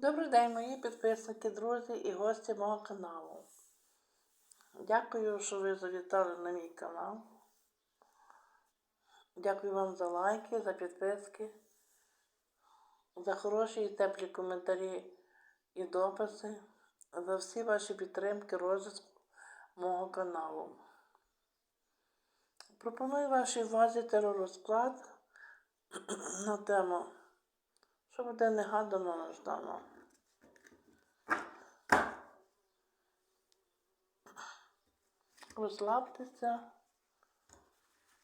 Добрий день, мої підписники, друзі і гості мого каналу. Дякую, що ви завітали на мій канал. Дякую вам за лайки, за підписки, за хороші і теплі коментарі і дописи, за всі ваші підтримки, розвитку мого каналу. Пропоную вашій увазі теророзклад на тему, що буде негадано неждано. Розслабтеся,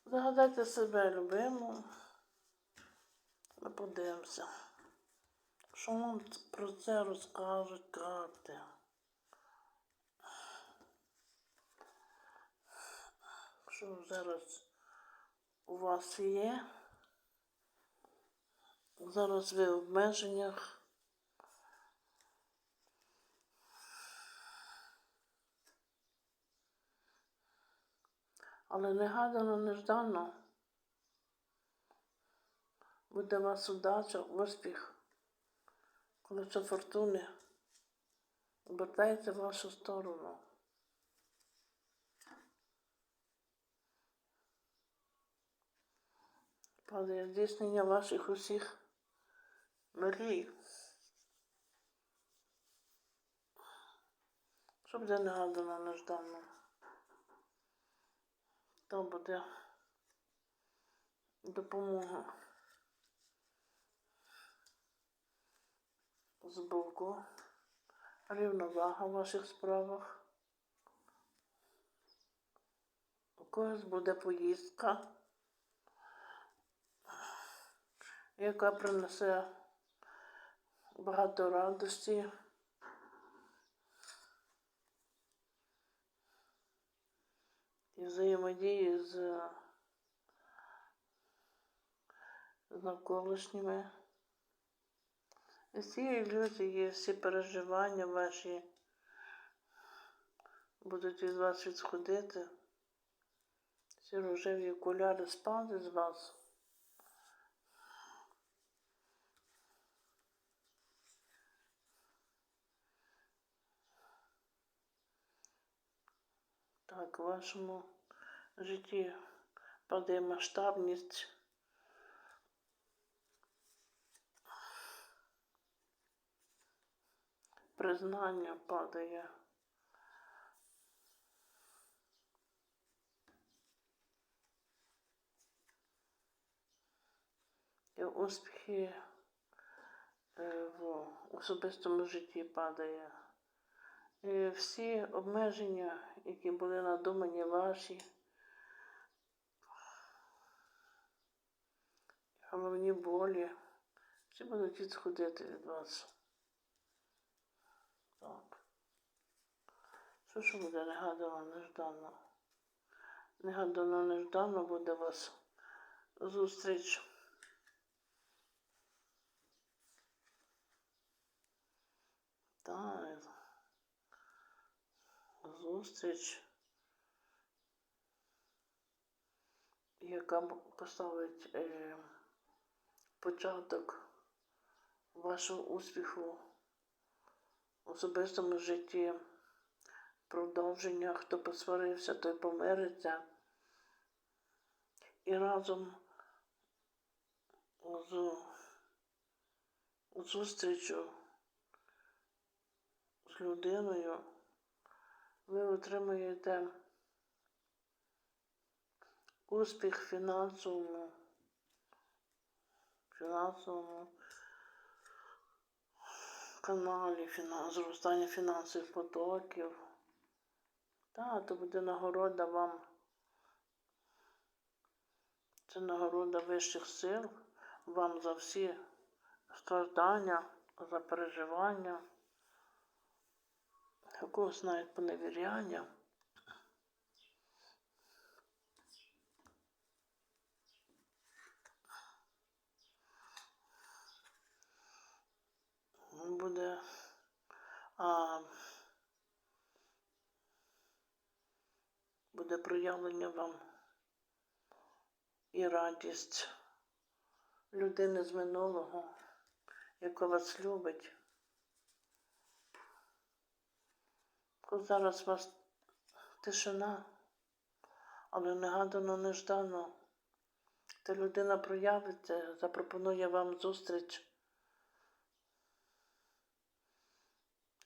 загадайте себе любиму. Ми подивимося. Що вам про це розкажуть карти? Що зараз у вас є? Зараз ви в обмеженнях. Але негадано, неждано буде вас удача, успіх, колесо фортуни обертається в вашу сторону. Падає здійснення ваших усіх мрій. Що буде негадано, неждано? То буде допомога з боку, рівновага в ваших справах. У когось буде поїздка, яка принесе багато радості. і взаємодії з, з навколишніми. І всі ілюзії, всі переживання ваші будуть від вас відсходити. Всі рожеві окуляри спали з вас. Так, в вашому житті падає масштабність. Признання падає. І успіхи е, в особистому житті падає. Всі обмеження, які були надумані ваші, головні болі, всі будуть відсходити від вас. Так. Що ж буде негадано, неждано? Негадано, неждано буде вас зустріч. Так. Зустріч, яка поставить е, початок вашого успіху в особистому житті, продовження, хто посварився, той помириться. І разом з зустрічю з людиною ви отримуєте успіх фінансовому, фінансовому каналі, фінанс, зростання фінансових потоків. Та, то буде нагорода вам. Це нагорода вищих сил вам за всі страждання, за переживання у когось навіть поневіряння. Буде а, буде проявлення вам і радість людини з минулого, яка вас любить. Зараз у вас тишина, але негадано, неждано. Та людина проявиться, запропонує вам зустріч.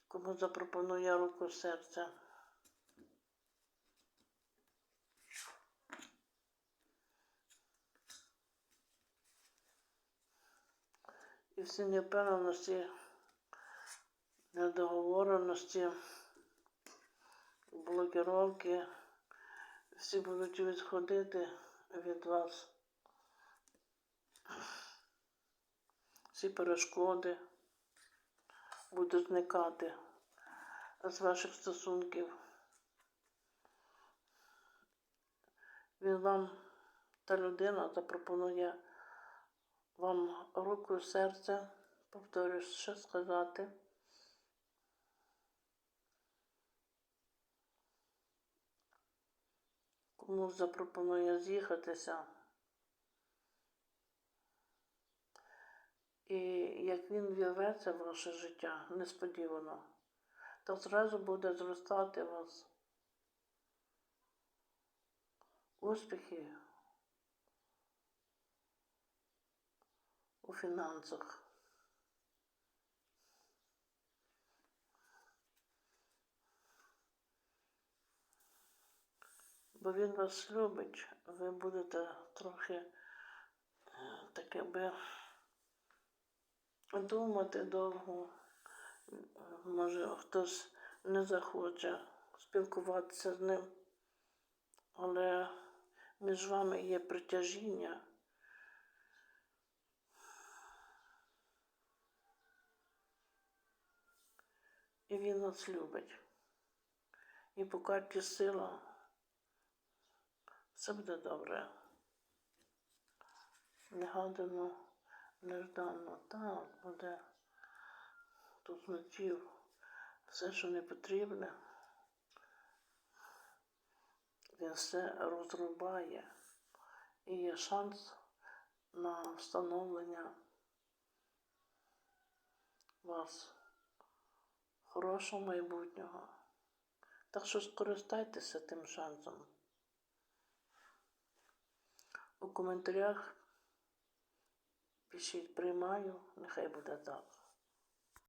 Кому запропонує руку серця. І всі невпевненості, недоговореності, блокировки, всі будуть відходити від вас. Всі перешкоди будуть зникати з ваших стосунків. Він вам, та людина запропонує вам руку і серце, повторюсь, що сказати. Комусь запропонує з'їхатися. І як він вірветься в ваше життя несподівано, то зразу буде зростати вас успіхи у фінансах. Бо він вас любить, ви будете трохи е, таке би думати довго. Може, хтось не захоче спілкуватися з ним, але між вами є притяжіння. І він нас любить. І по карті сила все буде добре. Негадано, неждано, так буде. Тут мечів все, що не потрібне. Він все розрубає. І є шанс на встановлення вас хорошого майбутнього. Так що скористайтеся тим шансом. У коментарях пишіть приймаю, нехай буде так.